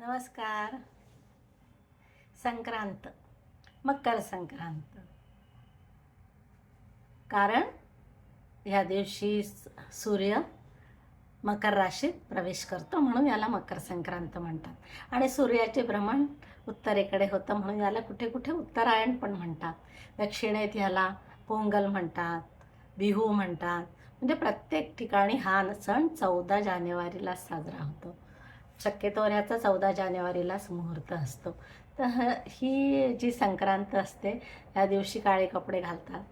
नमस्कार. संक्रांत. मकर संक्रांत. कारण ह्या दिवशी सूर्य मकर राशीत प्रवेश करतो म्हणून याला मकर संक्रांत म्हणतात. आणि सूर्याचे भ्रमण उत्तरेकडे होतं म्हणून याला कुठे कुठे उत्तरायण पण म्हणतात. दक्षिणेत ह्याला पोंगल म्हणतात बिहू म्हणतात. म्हणजे प्रत्येक ठिकाणी हा सण चौदा जानेवारीला साजरा होतो. शक्यतो ह्याचा चौदा जानेवारीलाच मुहूर्त असतो. तर ही जी संक्रांत असते त्या दिवशी काळे कपडे घालतात.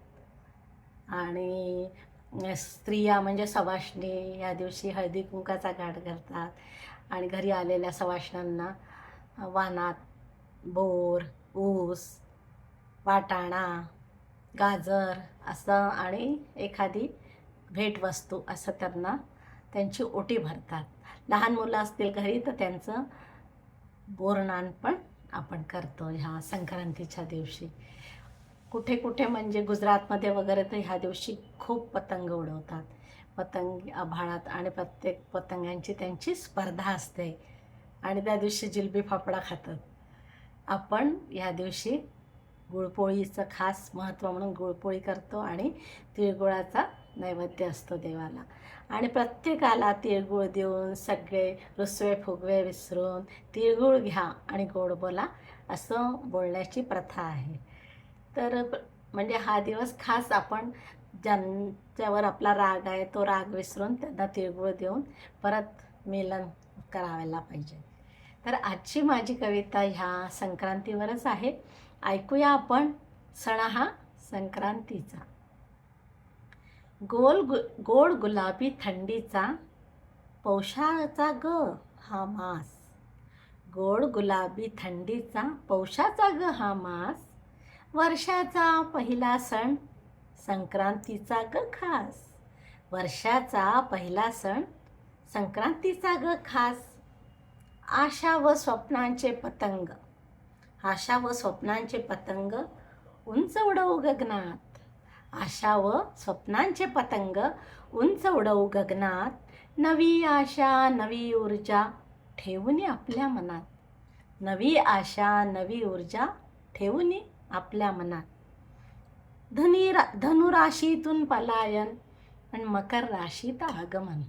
आणि स्त्रिया म्हणजे सवाष्णी या दिवशी हळदी कुंकाचा घाट घालतात. आणि घरी आलेल्या सवाष्णांना वानात बोर ऊस वाटाणा गाजर असं आणि एखादी भेटवस्तू असं त्यांना त्यांची ओटी भरतात. लहान मुलं असतील घरी तर त्यांचं बोरनान पण आपण करतो ह्या संक्रांतीच्या दिवशी. कुठे कुठे म्हणजे गुजरातमध्ये वगैरे तर ह्या दिवशी खूप पतंग उडवतात. पतंग आभाळात आणि प्रत्येक पतंगांची त्यांची स्पर्धा असते. आणि त्या दिवशी जिलबी फाफडा खातात. आपण ह्या दिवशी गुळपोळीचं खास महत्त्व म्हणून गुळपोळी करतो आणि तिळगुळाचा नैवेद्य असतो देवाला. आणि प्रत्येकाला तिळगुळ देऊन सगळे रुसवे फुगवे विसरून तिळगुळ घ्या आणि गोड बोला असं बोलण्याची प्रथा आहे. तर म्हणजे हा दिवस खास आपण ज्यांच्यावर आपला राग आहे तो राग विसरून त्यांना तिळगुळ देऊन परत मिलन करावायला पाहिजे. तर आजची माझी कविता ह्या संक्रांतीवरच आहे. ऐकूया आपण सण हा संक्रांतीचा. गोल गु गोड गुलाबी थंडीचा पौषाचा ग हा मास. गोड गुलाबी थंडीचा पौषाचा ग हा मास. वर्षाचा पहिला सण संक्रांतीचा ग खास. वर्षाचा पहिला सण संक्रांतीचा ग खास. आशा व स्वप्नांचे पतंग. आशा व स्वप्नांचे पतंग उंच उडवू गगनात. आशा व स्वप्नांचे पतंग उंच उडवू गगनात. नवी आशा नवी ऊर्जा ठेवून आपल्या मनात. नवी आशा नवी ऊर्जा ठेवून आपल्या मनात. धनी रा धनुराशीतून पलायन आणि मकर राशीत आगमन.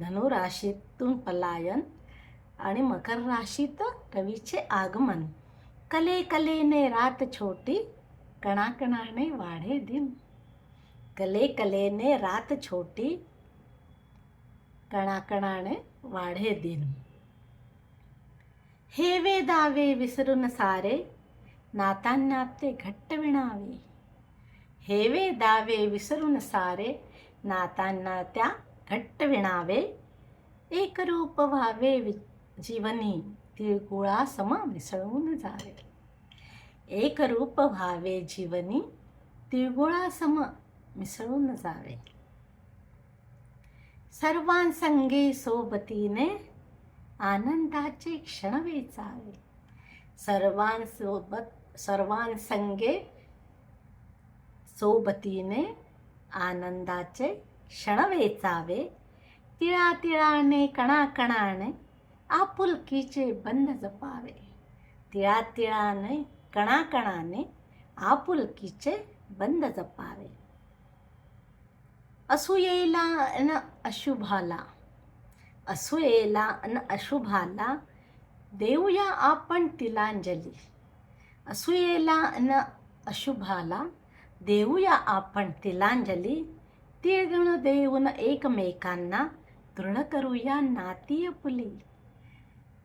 धनुराशीतून पलायन आणि मकर राशीत रवीचे आगमन. कले कलेने रात छोटी कणाकणाने वाढे दिन. कले कलेने रात छोटी कणाकणाने वाढे दिन. हेवे दावे विसरून सारे नातांनाते घट्ट विणावे. हेवे दावे विसरून सारे नातांना त्या घट्ट विणावे. एक रूप व्हावे वि जीवनी तिळगुळा सम मिसळून जावे. एकरूप व्हावे जीवनी तिळगुळा सम मिसळून जावे सर्वांसंगे सोबतीने आनंदाचे क्षण वेचावे सर्वांसोबत सर्वांसंगे सोबतीने आनंदाचे क्षण वेचावे तिळातिळाने कणाकणाने आपुलकीचे बंध जपावे. तिळातिळाने कणाकणाने आपुलकीचे बंध जपावे. असूयेला न अशुभाला. असूयेला न अशुभाला देऊया आपण तिलांजली. असूयेला न अशुभाला देऊया आपण तिलांजली. तिळगुण देऊन एकमेकांना दृढ करूया नाती पुली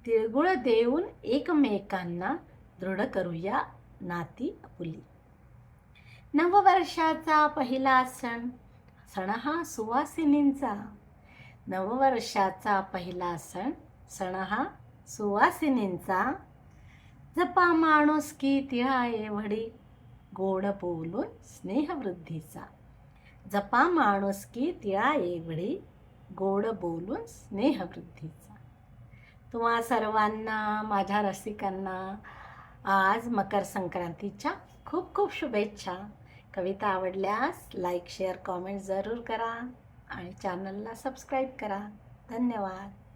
तिळगुळ देऊन एकमेकांना दृढ करूया नाती अपुली नववर्षाचा पहिला सण सण हा सुवासिनींचा. नववर्षाचा पहिला सण सण हा सुवासिनींचा. जपा माणूस की तिळा एवढी गोड बोलून स्नेहवृद्धीचा. जपा माणूस की तिळा एवढी गोड बोलून स्नेहवृद्धीचा. तुम्हा सर्वांना माझ्या रसिकांना आज मकर संक्रांतीच्या खूप खूप शुभेच्छा. कविता आवडल्यास लाईक शेअर कॉमेंट जरूर करा आणि चॅनलला सबस्क्राईब करा. धन्यवाद.